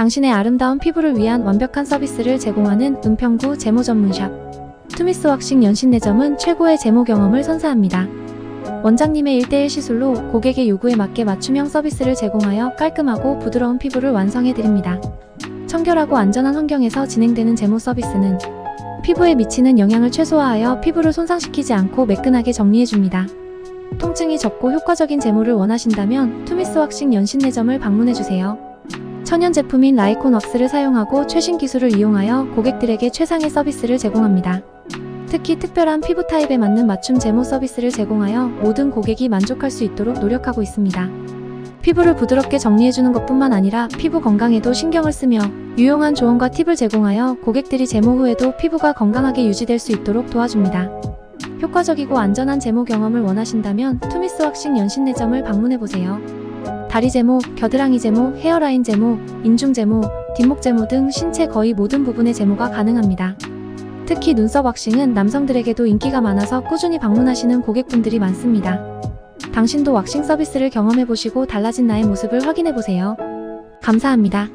당신의 아름다운 피부를 위한 완벽한 서비스를 제공하는 은평구 제모 전문샵. 투미스 왁싱 연신 내점은 최고의 제모 경험을 선사합니다. 원장님의 1대1 시술로 고객의 요구에 맞게 맞춤형 서비스를 제공하여 깔끔하고 부드러운 피부를 완성해 드립니다. 청결하고 안전한 환경에서 진행되는 제모 서비스는 피부에 미치는 영향을 최소화하여 피부를 손상시키지 않고 매끈하게 정리해 줍니다. 통증이 적고 효과적인 제모를 원하신다면 투미스 왁싱 연신 내점을 방문해 주세요. 천연 제품인 라이콘 왁스를 사용하고 최신 기술을 이용하여 고객들에게 최상의 서비스를 제공합니다. 특히 특별한 피부 타입에 맞는 맞춤 제모 서비스를 제공하여 모든 고객이 만족할 수 있도록 노력하고 있습니다. 피부를 부드럽게 정리해주는 것뿐만 아니라 피부 건강에도 신경을 쓰며 유용한 조언과 팁을 제공하여 고객들이 제모 후에도 피부가 건강하게 유지될 수 있도록 도와줍니다. 효과적이고 안전한 제모 경험을 원하신다면 투미스 왁싱 연신 내점을 방문해보세요. 다리 제모, 겨드랑이 제모, 헤어라인 제모, 인중 제모, 뒷목 제모 등 신체 거의 모든 부분의 제모가 가능합니다. 특히 눈썹 왁싱은 남성들에게도 인기가 많아서 꾸준히 방문하시는 고객분들이 많습니다. 당신도 왁싱 서비스를 경험해보시고 달라진 나의 모습을 확인해보세요. 감사합니다.